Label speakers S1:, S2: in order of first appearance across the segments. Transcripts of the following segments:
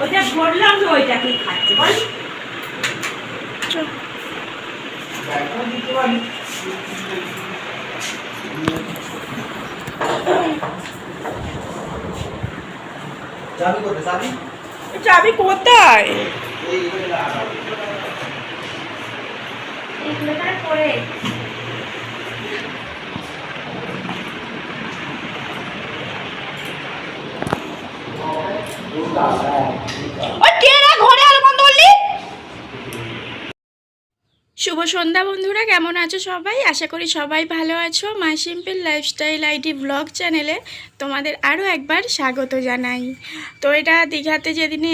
S1: ওইটা ভরলাম তো ওইটা কি খাচ্ছে বল
S2: চাবি কোথায়।
S3: এগুলো তার পরে
S1: ওই টেরা ঘরে আলো বন্ধ করলি
S4: শুভ সন্ধ্যা বন্ধুরা, কেমন আছো সবাই? আশা করি সবাই ভালো আছো। My simple lifestyle ID blog চ্যানেলে তোমাদের আরও একবার স্বাগত জানাই। তো এটা দীঘাতে যেদিনে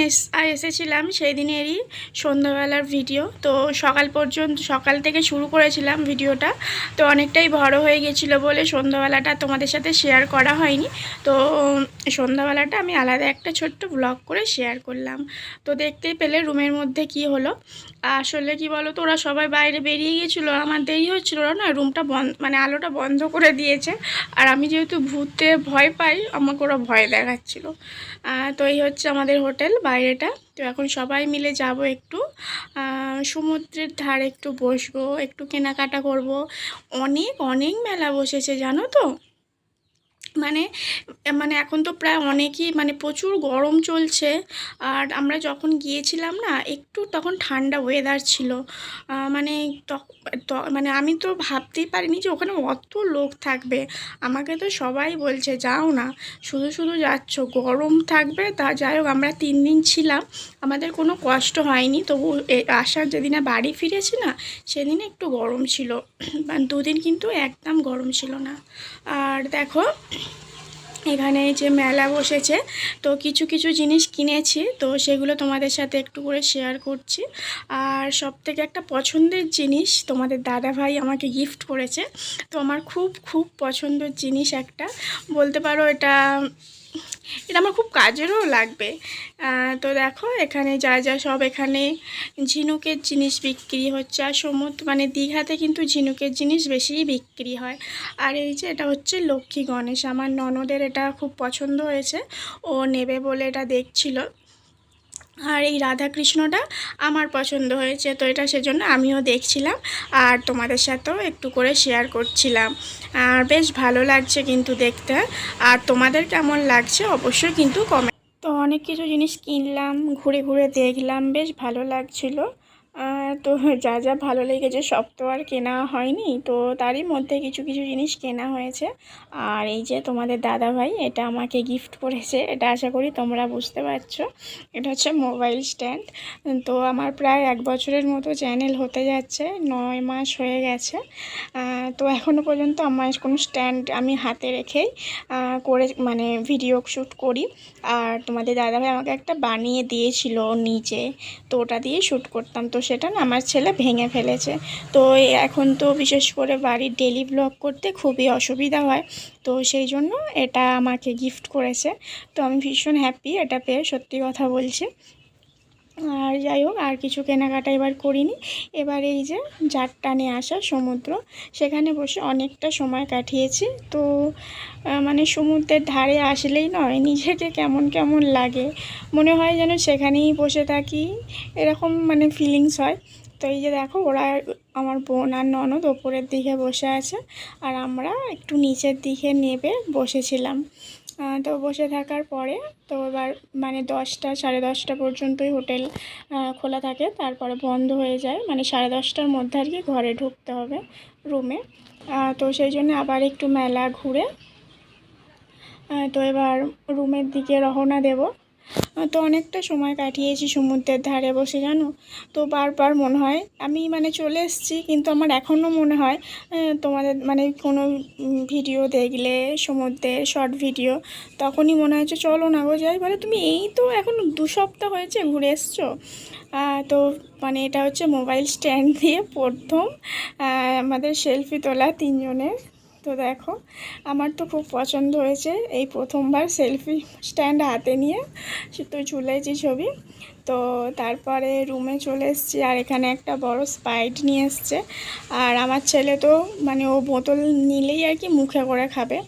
S4: এসেছিলাম সেই দিনেরই সন্ধ্যাবেলার ভিডিও। তো সকাল পর্যন্ত, সকাল থেকে শুরু করেছিলাম ভিডিওটা। তো অনেকটাই বড় হয়ে গেছিল বলে সন্ধ্যাবেলাটা তোমাদের সাথে শেয়ার করা হয়নি। তো সন্ধ্যাবেলাটা আমি আলাদা একটা ছোট্ট ব্লগ করে শেয়ার করলাম। তো দেখতেই পেলে রুমের মধ্যে কি হলো? আসলে কি বলো তো, ওরা সবাই বাইরে বেরিয়ে গিয়েছিল আমার দেরি হচ্ছিল না, রুমটা বন্ধ মানে আলোটা বন্ধ করে দিয়েছে। আর আমি যেহেতু ভূতে ভয় পাই, আমাকে ওরা ভয় দেখাচ্ছিলো। তো এই হচ্ছে আমাদের হোটেল, বাইরেটা। তো এখন সবাই মিলে যাব একটু। সমুদ্রের ধারে একটু বসবো, একটু কেনাকাটা করব। অনেক অনেক মেলা বসেছে, জানো তো? মানে মানে এখন তো প্রায় অনেকই মানে প্রচুর গরম চলছে। আর আমরা যখন গিয়েছিলাম না, একটু তখন ঠান্ডা ওয়েদার ছিল। মানে মানে আমি তো ভাবতেই পারিনি যে ওখানে অত লোক থাকবে। আমাকে তো সবাই বলছে, যাও না, শুধু শুধু যাচ্ছ। গরম থাকবে, তা যাই হোক, আমরা তিন দিন ছিলাম। আমাদের কোনো কষ্ট হয়নি। তবু আসার যেদিনে বাড়ি ফিরেছি না, সেদিন একটু গরম ছিল। দুদিন কিন্তু একদম গরম ছিল না। আর দেখো এখানে এই যে মেলা বসেছে, তো কিছু কিছু জিনিস কিনেছি, তো সেগুলো তোমাদের সাথে একটু করে শেয়ার করছি। আর সব থেকে একটা পছন্দের জিনিস তোমাদের দাদা ভাই আমাকে গিফট করেছে, তো আমার খুব খুব পছন্দের জিনিস একটা। বলতে পারো এটা এটা আমার খুব কাজেরও লাগবে। তো দেখো, এখানে যা যা সব এখানে ঝিনুকের জিনিস বিক্রি হচ্ছে। আর সমুদ্র মানে দীঘাতে কিন্তু ঝিনুকের জিনিস বেশিই বিক্রি হয়। আর এই যে এটা হচ্ছে লক্ষ্মী গণেশ। আমার ননদের এটা খুব পছন্দ হয়েছে। ও নেবে বলে এটা দেখছিল। আর এই রাধাকৃষ্ণটা আমার পছন্দ হয়েছে, তো এটা সেজন্য আমিও দেখছিলাম আর তোমাদের সাথেও একটু করে শেয়ার করছিলাম। আর বেশ ভালো লাগছে কিন্তু দেখতে। আর তোমাদের কেমন লাগছে অবশ্যই কিন্তু কমে তো অনেক কিছু জিনিস কিনলাম, ঘুরে ঘুরে দেখলাম, বেশ ভালো লাগছিল। তো যা যা ভালো লেগেছে সব তো আর কেনা হয়নি। তো তারই মধ্যে কিছু কিছু জিনিস কেনা হয়েছে। আর এই যে তোমাদের দাদা ভাই এটা আমাকে গিফট করেছে। এটা আশা করি তোমরা বুঝতে পারছ। এটা হচ্ছে মোবাইল স্ট্যান্ড তো আমার প্রায় এক বছরের মতো চ্যানেল হতে যাচ্ছে। নয় মাস হয়ে গেছে। তো এখনও পর্যন্ত আমার কোনো স্ট্যান্ড আমি হাতে রেখেই করে মানে ভিডিও শ্যুট করি। আর তোমাদের দাদাভাই আমাকে একটা বানিয়ে দিয়েছিল নিচে। তো ওটা দিয়ে শ্যুট করতাম। তো সেটা না আমার ছেলে ভেঙে ফেলেছে। তো এখন তো বিশেষ করে বাড়ির ডেলি ব্লগ করতে খুবই অসুবিধা হয়। তো সেই জন্য এটা আমাকে গিফট করেছে। তো আমি ভীষণ হ্যাপি এটা পেয়ে সত্যি কথা বলছি। আর যাই হোক, আর কিছু কেনাকাটা এবার করিনি। এবার এই যে জাটটানে আসা সমুদ্র, সেখানে বসে অনেকটা সময় কাটিয়েছি। তো মানে সমুদ্রের ধারে আসলেই নয়, নিজেকে কেমন কেমন লাগে। মনে হয় যেন সেখানেই বসে থাকি, এরকম মানে ফিলিংস হয়। তো এই যে দেখো, ওরা আমার বোন আর ননদ ওপরের দিকে বসে আছে, আর আমরা একটু নিচের দিকে নেবে বসেছিলাম। তো বসে থাকার পরে তো এবার মানে দশটা, সাড়ে দশটা পর্যন্তই হোটেল খোলা থাকে। তারপরে বন্ধ হয়ে যায়। মানে সাড়ে দশটার মধ্যে আর কি ঘরে ঢুকতে হবে রুমে। তো সেই জন্য আবার একটু মেলা ঘুরে তো এবার রুমের দিকে রওনা দেব। তো অনেকটা সময় কাটিয়েছি সমুদ্রের ধারে বসে, জানো? তো বারবার মনে হয় আমি মানে চলে এসেছি, কিন্তু আমার এখনও মনে হয় তোমাদের মানে কোনো ভিডিও দেখলে, সমুদ্রের শর্ট ভিডিও, তখনই মনে হচ্ছে চলো না গো যাই। বলে তুমি এই তো এখন দু সপ্তাহ হয়েছে ঘুরে এসছো। তো মানে এটা হচ্ছে মোবাইল স্ট্যান্ড দিয়ে প্রথম আমাদের সেলফি তোলা তিনজনের। তো দেখো, আমার তো খুব পছন্দ হয়েছে এই প্রথমবার সেলফি স্ট্যান্ড হাতে নিয়ে সে তো ঝুলেছি ছবি। তো তারপরে রুমে চলে এসেছি আর এখানে একটা বড় স্পাইড নিয়ে এসছে। আর আমার ছেলে তো মানে ও বোতল নিলেই আর কি মুখে করে খাবে।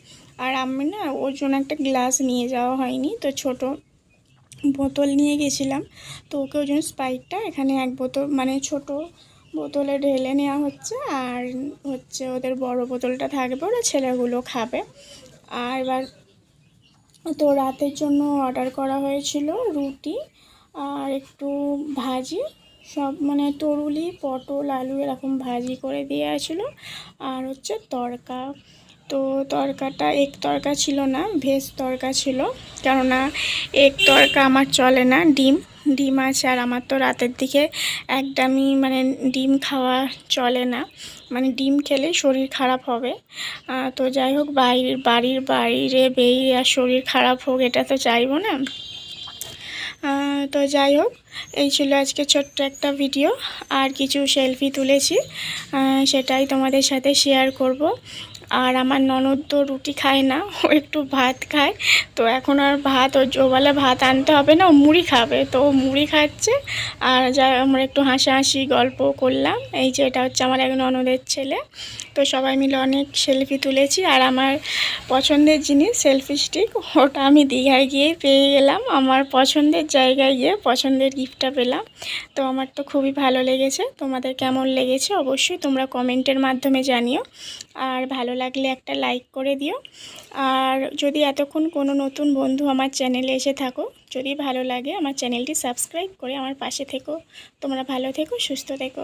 S4: আর আমি না, ওর জন্য একটা গ্লাস নিয়ে যাওয়া হয়নি, তো ছোট বোতল নিয়ে গেছিলাম। তো ওকে ওই জন্য স্প্রাইটটা এখানে এক বোতল মানে ছোট বোতলে ঢেলে নেওয়া হচ্ছে আর হচ্ছে ওদের বড় বোতলটা থাকবে, ওরা ছেলেগুলো খাবে। আর এবার তো রাতের জন্য অর্ডার করা হয়েছিল রুটি আর একটু ভাজি, সব মানে তরুলি, পটল, আলু এরকম ভাজি করে দেওয়া ছিল। আর হচ্ছে তড়কা তো তরকাটা এক তরকা ছিল না, ভেজ তরকা ছিল। কেননা এক তরকা আমার চলে না, ডিম। ডিম আছে আর আমার তো রাতের দিকে একদমই মানে ডিম খাওয়া চলে না। মানে ডিম খেলে শরীর খারাপ হবে। তো যাই হোক, বাইরের, বাড়ির বাইরে বেরিয়ে আর শরীর খারাপ হোক, এটা তো চাইব না। তো যাই হোক, এই ছিল আজকে ছোট্ট একটা ভিডিও। আর কিছু সেলফি তুলেছি। সেটাই তোমাদের সাথে শেয়ার করব। আর আমার ননদ তো রুটি খায় না, ও একটু ভাত খায়। তো এখন আর ভাত ও জোবালে ভাত আনতে হবে না, ও মুড়ি খাবে। তো ও মুড়ি খাচ্ছে, আর যা আমরা একটু হাসাহাসি গল্প করলাম। এই যে এটা হচ্ছে আমার এক ননদের ছেলে। তো সবাই মিলে অনেক সেলফি তুলেছি আর আমার পছন্দের জিনিস সেলফি স্টিক ওটা আমি দীঘায় গিয়ে পেয়ে গেলাম। আমার পছন্দের জায়গায় গিয়ে পছন্দের গিফটটা পেলাম। তো আমার তো খুবই ভালো লেগেছে। তোমাদের কেমন লেগেছে অবশ্যই তোমরা কমেন্টের মাধ্যমে জানিও। আর ভালো লাগলে একটা লাইক করে দিও। আর যদি এতক্ষণ কোনো নতুন বন্ধু আমার চ্যানেলে এসে থাকো, যদি ভালো লাগে আমার চ্যানেলটি সাবস্ক্রাইব করে আমার পাশে থেকো। তোমরা ভালো থেকো, সুস্থ থেকো।